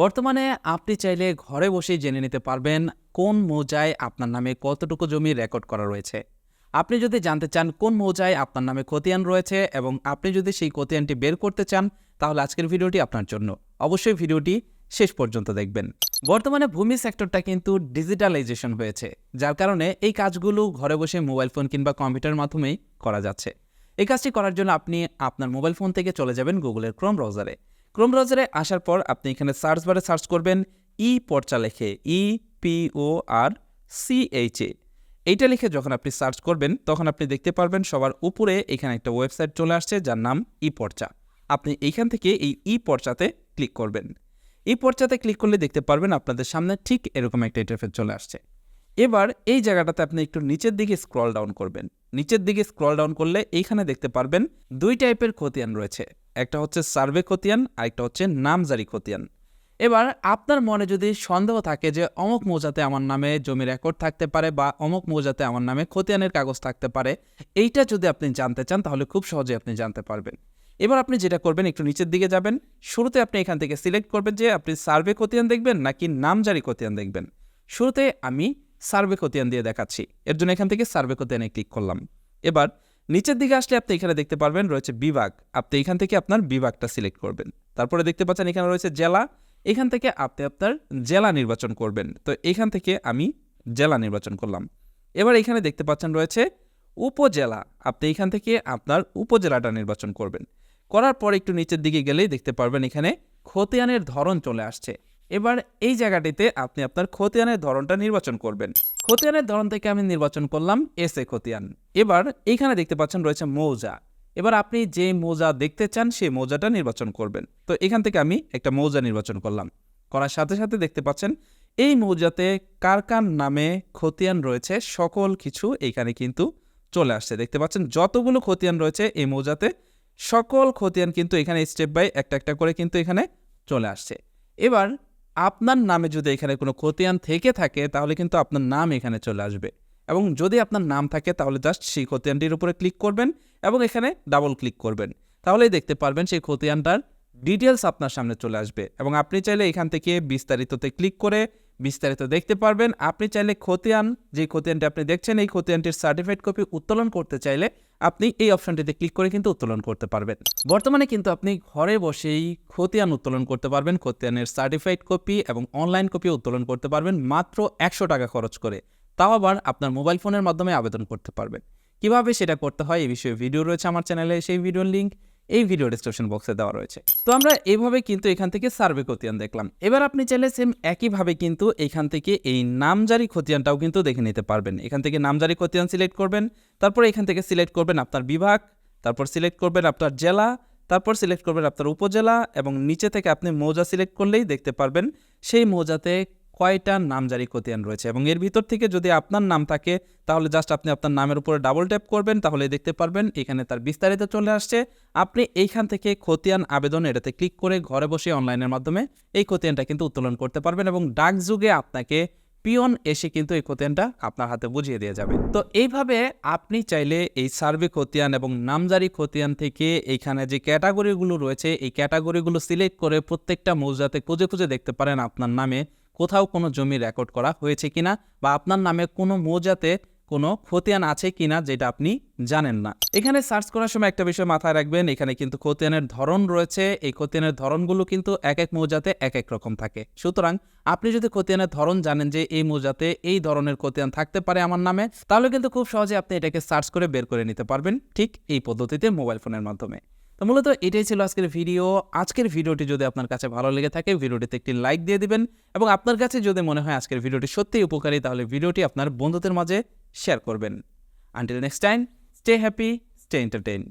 বর্তমানে আপনি চাইলে ঘরে বসেই জেনে নিতে পারবেন কোন মৌজায় আপনার নামে কতটুকু জমি রেকর্ড করা রয়েছে। আপনি যদি জানতে চান কোন মৌজায় আপনার নামে খতিয়ান রয়েছে এবং আপনি যদি সেই খতিয়ানটি বের করতে চান, তাহলে আজকের ভিডিওটি আপনার জন্য। অবশ্যই ভিডিওটি শেষ পর্যন্ত দেখবেন। বর্তমানে ভূমি সেক্টরটা কিন্তু ডিজিটালাইজেশন হয়েছে, যার কারণে এই কাজগুলো ঘরে বসে মোবাইল ফোন কিংবা কম্পিউটার মাধ্যমেই করা যাচ্ছে। এই কাজটি করার জন্য আপনি আপনার মোবাইল ফোন থেকে চলে যাবেন গুগলের ক্রোম ব্রাউজারে। ক্রোম ব্রাউজারে আসার পর আপনি এখানে সার্চ বারে সার্চ করবেন ই পর্চা লেখে, E P O R C H A. এইটা লিখে যখন আপনি সার্চ করবেন, তখন আপনি দেখতে পারবেন সবার উপরে এখানে একটা ওয়েবসাইট চলে আসছে যার নাম ই পর্চা। আপনি এইখান থেকে এই ই পর্চাতে ক্লিক করবেন। এই পর্চাতে ক্লিক করলে দেখতে পারবেন আপনাদের সামনে ঠিক এরকম একটা ইন্টারফেস চলে আসছে। এবার এই জায়গাটাতে আপনি একটু নিচের দিকে স্ক্রল ডাউন করবেন। নিচের দিকে স্ক্রল ডাউন করলে এইখানে দেখতে পারবেন দুই টাইপের খতিয়ান রয়েছে। একটা হচ্ছে সার্ভে খতিয়ান আর একটা হচ্ছে নামজারি খতিয়ান। এবার আপনার মনে যদি সন্দেহ থাকে যে অমুক মৌজাতে আমার নামে জমি রেকর্ড থাকতে পারে বা অমুক মৌজাতে আমার নামে খতিয়ানের কাগজ থাকতে পারে, এইটা যদি আপনি জানতে চান তাহলে খুব সহজে আপনি জানতে পারবেন। এবার আপনি যেটা করবেন, একটু নিচের দিকে যাবেন। শুরুতে আপনি এখান থেকে সিলেক্ট করবেন যে আপনি সার্ভে খতিয়ান দেখবেন নাকি নামজারি খতিয়ান দেখবেন। শুরুতে আমি সার্ভে খতিয়ান দিয়ে দেখাচ্ছি। এর জন্য এখান থেকে সার্ভে খতিয়ানে ক্লিক করলাম। এবার নিচের দিকে আসলে আপনি এখানে দেখতে পারবেন রয়েছে বিভাগ। আপনি এখান থেকে আপনার বিভাগটা সিলেক্ট করবেন। তারপরে দেখতে পাচ্ছেন এখানে রয়েছে জেলা। এখান থেকে আপনি আপনার জেলা নির্বাচন করবেন। তো এখান থেকে আমি জেলা নির্বাচন করলাম। এবার এখানে দেখতে পাচ্ছেন রয়েছে উপজেলা। আপনি এখান থেকে আপনার উপজেলাটা নির্বাচন করবেন। করার পর একটু নিচের দিকে গেলেই দেখতে পারবেন এখানে খতিয়ানের ধরন চলে আসছে। এবার এই জায়গাটিতে আপনি আপনার খতিয়ানের ধরনটা নির্বাচন করবেন। খতিয়ানের ধরন থেকে আমি নির্বাচন করলাম এস এ খতিয়ান। এবার এইখানে দেখতে পাচ্ছেন রয়েছে মৌজা। এবার আপনি যে মৌজা দেখতে চান, সেই মৌজাটা নির্বাচন করবেন। তো এখান থেকে আমি একটা মৌজা নির্বাচন করলাম। করার সাথে সাথে দেখতে পাচ্ছেন, এই মৌজাতে কার কার নামে খতিয়ান রয়েছে সকল কিছু এইখানে কিন্তু চলে আসছে। দেখতে পাচ্ছেন, যতগুলো খতিয়ান রয়েছে এই মৌজাতে সকল খতিয়ান কিন্তু এখানে স্টেপ বাই একটা একটা করে কিন্তু এখানে চলে আসছে। এবার আপনার নামে যদি এখানে কোনো খতিয়ান থেকে থাকে, তাহলে কিন্তু আপনার নাম এখানে চলে আসবে। এবং যদি আপনার নাম থাকে, তাহলে জাস্ট সেই খতিয়ানটির উপরে ক্লিক করবেন এবং এখানে ডাবল ক্লিক করবেন। তাহলেই দেখতে পারবেন সেই খতিয়ানটার ডিটেলস আপনার সামনে চলে আসবে। এবং আপনি চাইলে এখান থেকে বিস্তারিততে ক্লিক করে বিস্তারিত দেখতে পারবেন। আপনি চাইলে খতিয়ান, যে খতিয়ানটি আপনি দেখছেন, এই খতিয়ানটির সার্টিফাইড কপি উত্তোলন করতে চাইলে আপনি এই অপশনটিতে ক্লিক করে কিন্তু উত্তোলন করতে পারবেন। বর্তমানে কিন্তু আপনি ঘরে বসেই খতিয়ান উত্তোলন করতে পারবেন। খতিয়ানের সার্টিফাইড কপি এবং অনলাইন কপি উত্তোলন করতে পারবেন মাত্র একশো টাকা খরচ করে। তাও আবার আপনার মোবাইল ফোনের মাধ্যমে আবেদন করতে পারবেন। কীভাবে সেটা করতে হয় এই বিষয়ে ভিডিও রয়েছে আমার চ্যানেলে সেই ভিডিওর লিঙ্ক এই ভিডিও ডিসক্রিপশন বক্সে দেওয়া রয়েছে। তো আমরা এইভাবে কিন্তু এখান থেকে সার্ভে খতিয়ান দেখলাম। এবার আপনি চাইলে সেম একইভাবে কিন্তু এখান থেকে এই নামজারি খতিয়ানটাও কিন্তু দেখে নিতে পারবেন। এখান থেকে নামজারি খতিয়ান সিলেক্ট করবেন, তারপর এখান থেকে সিলেক্ট করবেন আপনার বিভাগ, তারপর সিলেক্ট করবেন আপনার জেলা, তারপর সিলেক্ট করবেন আপনার উপজেলা এবং নিচে থেকে আপনি মৌজা সিলেক্ট করলেই দেখতে পারবেন। সেই মৌজাতে কয়টা নামজারি খতিয়ান রয়েছে এবং এর ভিতর থেকে যদি আপনার নাম থাকে, তাহলে জাস্ট আপনি আপনার নামের উপরে ডাবল ট্যাপ করবেন তাহলে দেখতে পারবেন এখানে তার বিস্তারিত চলে আসছে। আপনি এইখান থেকে খতিয়ান আবেদন এটাতে ক্লিক করে ঘরে বসে অনলাইনের মাধ্যমে এই খতিয়ানটা কিন্তু উত্তোলন করতে পারবেন এবং ডাক যুগে আপনাকে পিয়ন এসে কিন্তু এই খতিয়ানটা আপনার হাতে বুঝিয়ে দিয়ে যাবে। তো এইভাবে আপনি চাইলে এই সার্ভে খতিয়ান এবং নামজারি খতিয়ান থেকে এইখানে যে ক্যাটাগরিগুলো রয়েছে, এই ক্যাটাগরিগুলো সিলেক্ট করে প্রত্যেকটা মৌজাতে খুঁজে খুঁজে দেখতে পারেন আপনার নামে। কোথাও কোনো জমি রেকর্ড করা হয়েছে কিনা বা আপনার নামে কোনো মৌজাতে কোনো খতিয়ান আছে কিনা যেটা আপনি জানেন না। এখানে সার্চ করার সময় একটা বিষয় মাথায় রাখবেন, এখানে কিন্তু খতিয়ানের ধরন রয়েছে। এই খতিয়ানের ধরনগুলো কিন্তু এক এক মৌজাতে এক এক রকম থাকে। সুতরাং আপনি যদি খতিয়ানের ধরন জানেন যে এই মৌজাতে এই ধরনের খতিয়ান থাকতে পারে আমার নামে, তাহলে কিন্তু খুব সহজে আপনি এটাকে সার্চ করে বের করে নিতে পারবেন ঠিক এই পদ্ধতিতে মোবাইল ফোনের মাধ্যমে। তো মূলত এটাই ছিল আজকের ভিডিও। আজকের ভিডিওটি যদি আপনার কাছে ভালো লেগে থাকে, ভিডিওটিতে একটি লাইক দিয়ে দিবেন এবং আপনার কাছে যদি মনে হয় আজকের ভিডিওটি সত্যিই উপকারী, তাহলে ভিডিওটি আপনার বন্ধুদের মাঝে শেয়ার করবেন। Until next time stay happy stay entertain